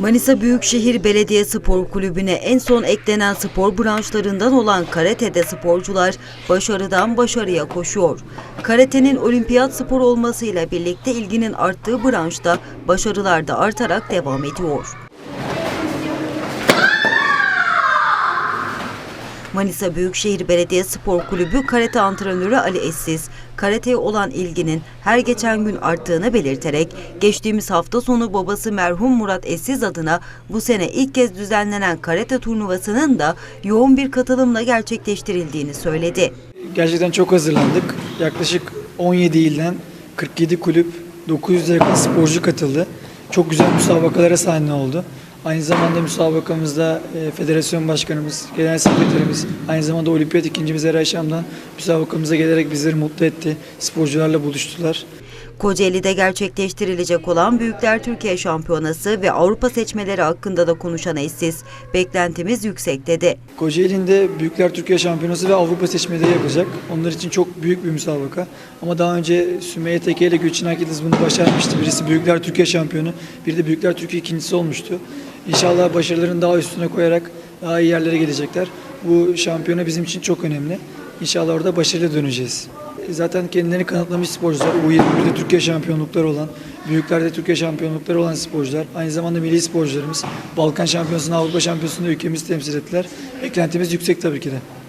Manisa Büyükşehir Belediye Spor Kulübü'ne en son eklenen spor branşlarından olan karatede sporcular başarıdan başarıya koşuyor. Karatenin olimpiyat spor olmasıyla birlikte ilginin arttığı branşta başarılar da artarak devam ediyor. Manisa Büyükşehir Belediye Spor Kulübü karate antrenörü Ali Eşsiz, karateye olan ilginin her geçen gün arttığını belirterek geçtiğimiz hafta sonu babası merhum Murat Eşsiz adına bu sene ilk kez düzenlenen karate turnuvasının da yoğun bir katılımla gerçekleştirildiğini söyledi. Gerçekten çok hazırlandık. Yaklaşık 17 ilden 47 kulüp, 900'e yakın sporcu katıldı. Çok güzel müsabakalara sahne oldu. Aynı zamanda müsabakamızda e, federasyon başkanımız, genel sekreterimiz, aynı zamanda olimpiyat ikincimiz Eray Şam'dan müsabakamıza gelerek bizleri mutlu etti. Sporcularla buluştular. Kocaeli'de gerçekleştirilecek olan Büyükler Türkiye Şampiyonası ve Avrupa seçmeleri hakkında da konuşan Eşsiz, beklentimiz yüksek dedi. Kocaeli'nde Büyükler Türkiye Şampiyonası ve Avrupa seçmeleri yapılacak. Onlar için çok büyük bir müsabaka. Ama daha önce Sümeyye Teke ile Gülçin Akyıldız bunu başarmıştı. Birisi Büyükler Türkiye şampiyonu, biri de Büyükler Türkiye ikincisi olmuştu. İnşallah başarılarını daha üstüne koyarak daha iyi yerlere gelecekler. Bu şampiyona bizim için çok önemli. İnşallah orada başarılı döneceğiz. Zaten kendilerini kanıtlamış sporcular. U21'de Türkiye şampiyonlukları olan, büyüklerde Türkiye şampiyonlukları olan sporcular. Aynı zamanda milli sporcularımız. Balkan şampiyonasında, Avrupa şampiyonasında ülkemizi temsil ettiler. Beklentimiz yüksek tabii ki de.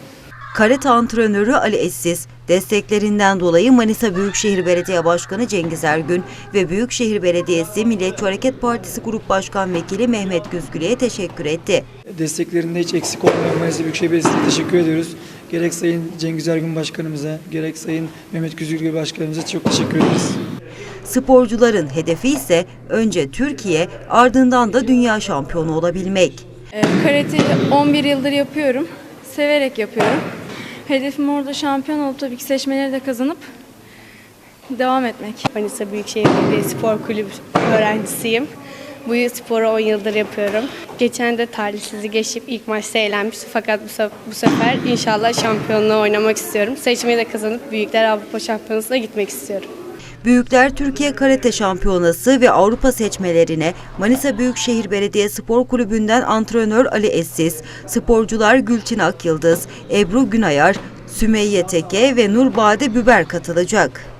Karate antrenörü Ali Eşsiz, desteklerinden dolayı Manisa Büyükşehir Belediye Başkanı Cengiz Ergün ve Büyükşehir Belediyesi Milliyetçi Hareket Partisi Grup Başkan Vekili Mehmet Güzgüle'ye teşekkür etti. Desteklerinde hiç eksik olmayan Manisa Büyükşehir Belediyesi'ne teşekkür ediyoruz. Gerek Sayın Cengiz Ergün Başkanımıza, gerek Sayın Mehmet Güzgül Başkanımıza çok teşekkür ederiz. Sporcuların hedefi ise önce Türkiye ardından da dünya şampiyonu olabilmek. Ee, Karateyi 11 yıldır yapıyorum. Severek yapıyorum. Hedefim orada şampiyon olup tabii ki seçmeleri de kazanıp devam etmek. Manisa Büyükşehir Belediye Spor Kulübü öğrencisiyim. Bu sporu 10 yıldır yapıyorum. Geçen de talihsizliği geçip ilk maçta eğlenmiştim fakat bu, sef- bu sefer inşallah şampiyonluğu oynamak istiyorum. Seçmeyi de kazanıp Büyükler Avrupa Şampiyonası'na gitmek istiyorum. Büyükler Türkiye Karate Şampiyonası ve Avrupa seçmelerine Manisa Büyükşehir Belediye Spor Kulübü'nden antrenör Ali Eşsiz, sporcular Gülçin Akyıldız, Ebru Günayar, Sümeyye Teke ve Nurbade Büber katılacak.